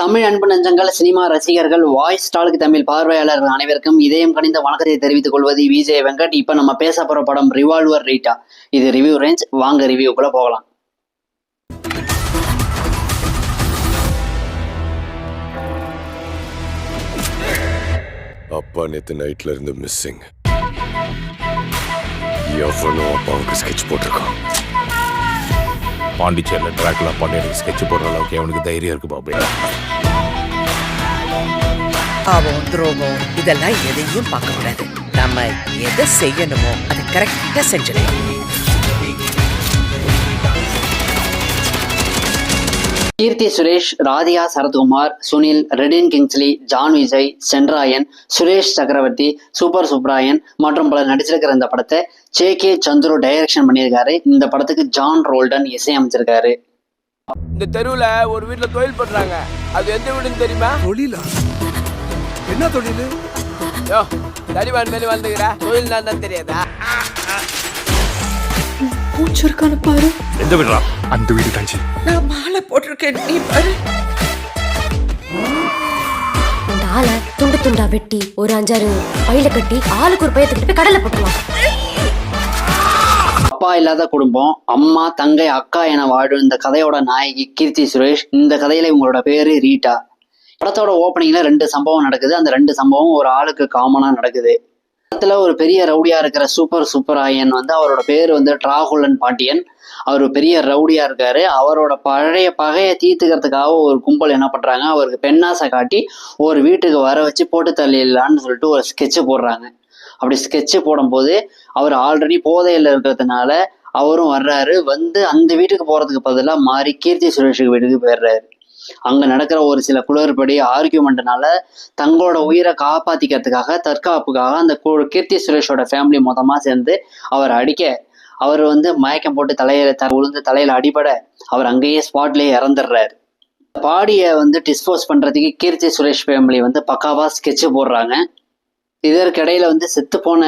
தமிழ் அன்பு நெஞ்சங்கள் சினிமா ரசிகர்கள் வாய்ஸ் ஸ்டாலுக்கு தமிழ் பார்வையாளர்கள் அனைவருக்கும் இதயம் கணிந்த வணக்கத்தை தெரிவித்துக் கொள்வது விஜய் வெங்கட். இப்ப நம்ம பேச போற படம் ரிவால்வர் ரீட்டா இது ரிவ்யூ ரேஞ்ச் வாங்க ரிவ்யூக்குள்ள போகலாம். அப்பா நேத்து நைட்ல இருந்து மிஸ்ஸிங் எவனோ அப்பாவுக்கு ஸ்கெட்ச் போட்டிருக்கான். பாண்டிச்சேரியில் ட்ராக்குலா பாண்டியனுக்கு ஸ்கெட்ச் போடுற அளவுக்கு அவனுக்கு தைரியம் இருக்கு பாபு. பாவம் துரோகம் இதெல்லாம் எதையும் பார்க்க கூடாது நம்ம எதை செய்யணுமோ அதை கரெக்டாக செஞ்சிடணும். கீர்த்தி சுரேஷ் ராதிகா சரத்குமார் சுனில் ரெடின் கிங்ஸ்லி ஜான் விஜய் சென்ராயன் சுரேஷ் சக்கரவர்த்தி சூப்பர் சுப்ராயன் மற்றும் பலர் நடிச்சிருக்கிற இந்த படத்தை ஜே கே சந்துரு டைரக்ஷன் பண்ணியிருக்காரு. இந்த படத்துக்கு ஜான் ரோல்டன் இசையமைச்சிருக்காரு. இந்த தெருவுல ஒரு வீட்ல தொழில் பண்றாங்க. அது எந்த வீடுன்னு தெரியுமா? தொழிலா? என்ன தொழில்? யோ தடிவான் மேலே வந்துக்கிற தொழில் தான் தெரியாதா? பூச்சிருக்கான பாரு. எந்த விடுறா அந்த வீடு தாஞ்சி. நான் மாலை போட்டிருக்கேன் நீ பாரு. இந்த ஆளை துண்டு துண்டா வெட்டி ஒரு அஞ்சாறு பையில கட்டி ஆளுக்கு ஒரு பயத்துக்கிட்டு போய் கடல்ல போட்டுருவான் அப்பா இல்லாத குடும்பம் அம்மா தங்கை அக்கா என வாழும் இந்த கதையோட நாயகி கீர்த்தி சுரேஷ் இந்த கதையில இவங்களோட பேரு ரீட்டா. படத்தோட ஓப்பனிங்ல ரெண்டு சம்பவம் நடக்குது. அந்த ரெண்டு சம்பவம் ஒரு ஆளுக்கு காமனா நடக்குது. படத்துல ஒரு பெரிய ரவுடியா இருக்கிற சூப்பர் சூப்பராயன் வந்து அவரோட பேர் வந்து டிராகுலன் பாண்டியன். அவர் பெரிய ரவுடியா இருக்காரு. அவரோட பழைய பகையை தீர்த்துக்கிறதுக்காக ஒரு கும்பல் என்ன பண்றாங்க அவருக்கு பெண்ணாசை காட்டி ஒரு வீட்டுக்கு வர வச்சு போட்டு தள்ளிடலான்னு சொல்லிட்டு ஒரு ஸ்கெட்சு போடுறாங்க. அப்படி ஸ்கெட்சு போடும்போது அவர் ஆல்ரெடி போதையில் இருக்கிறதுனால அவரும் வர்றாரு. வந்து அந்த வீட்டுக்கு போறதுக்கு பதிலாக மாறி கீர்த்தி சுரேஷுக்கு வீட்டுக்கு போயிடுறாரு. அங்க நடக்கிற ஒரு சில குளறுபடி ஆர்கியூமெண்ட்னால தங்களோட உயிரை காப்பாத்திக்கிறதுக்காக தற்காப்புக்காக அந்த கு- கீர்த்தி சுரேஷோட ஃபேமிலி மொத்தமா சேர்ந்து அவர் அடிக்க அவர் வந்து மயக்கம் போட்டு தலையில த உளுந்து தலையில அடிபட அவர் அங்கேயே ஸ்பாட்லயே இறந்துடுறாரு. பாடியை வந்து டிஸ்போஸ் பண்றதுக்கு கீர்த்தி சுரேஷ் ஃபேமிலி வந்து பக்காவா ஸ்கெட்ச் போடுறாங்க. இதற்கிடையில வந்து செத்து போன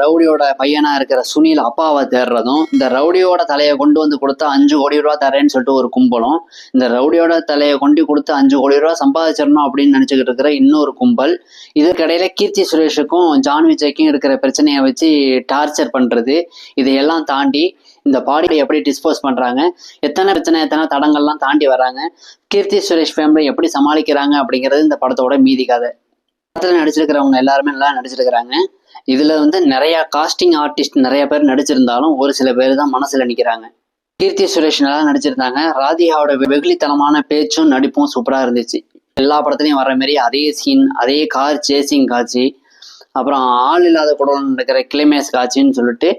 ரவுடியோட பையனா இருக்கிற சுனில் அப்பாவை தேடுறதும் இந்த ரவுடியோட தலையை கொண்டு வந்து கொடுத்தா அஞ்சு கோடி ரூபா தரேன்னு சொல்லிட்டு ஒரு கும்பலும் இந்த ரவுடியோட தலையை கொண்டு கொடுத்து அஞ்சு கோடி ரூபா சம்பாதிச்சிடணும் அப்படின்னு நினைச்சுக்கிட்டு இருக்கிற இன்னொரு கும்பல் இதற்கிடையில கீர்த்தி சுரேஷுக்கும் ஜான் விஜய்க்கும் இருக்கிற பிரச்சனையை வச்சு டார்ச்சர் பண்றது இதையெல்லாம் தாண்டி இந்த பாடியை எப்படி டிஸ்போஸ் பண்றாங்க எத்தனை பிரச்சனை எத்தனை தடங்கள்லாம் தாண்டி வராங்க கீர்த்தி சுரேஷ் ஃபேமிலி எப்படி சமாளிக்கிறாங்க அப்படிங்கிறது இந்த படத்தோட மீதி கதை. படத்துல நடிச்சிருக்கிறவங்க எல்லாருமே நல்லா நடிச்சிருக்கிறாங்க. இதுல வந்து நிறையா காஸ்டிங் ஆர்டிஸ்ட் நிறைய பேர் நடிச்சிருந்தாலும் ஒரு சில பேர் தான் மனசுல நிற்கிறாங்க கீர்த்தி சுரேஷ் நல்லா நடிச்சிருந்தாங்க. ராதிகாவோட வெகுளித்தனமான பேச்சும் நடிப்பும் சூப்பரா இருந்துச்சு. எல்லா படத்துலயும் வர மாரி அதே சீன் அதே கார் சேசிங் காட்சி அப்புறம் ஆள் இல்லாத குடல் நடக்கிற கிளைமேஸ் காட்சின்னு சொல்லிட்டு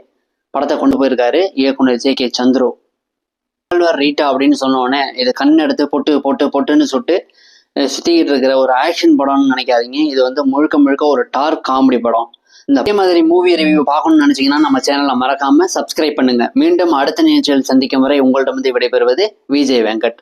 படத்தை கொண்டு போயிருக்காரு இயக்குனர் ஜே கே சந்துரு. ரீட்டா அப்படின்னு சொன்னோடனே இதை இது கண் எடுத்து பொட்டு பொட்டு பொட்டுன்னு சொல்லிட்டு அஹ் சுத்திக்கிட்டு இருக்கிற ஒரு ஆக்ஷன் படம்னு நினைக்காதீங்க. இது வந்து முழுக்க முழுக்க ஒரு டார்க் காமெடி படம். இந்த அதே மாதிரி மூவி ரிவ்யூ பார்க்கணும்னு நினைச்சீங்கன்னா நம்ம சேனலை மறக்காம சப்ஸ்கிரைப் பண்ணுங்க. மீண்டும் அடுத்த நிகழ்ச்சியில் சந்திக்கும் வரை வந்து விடைபெறுவது விஜய் வெங்கட்.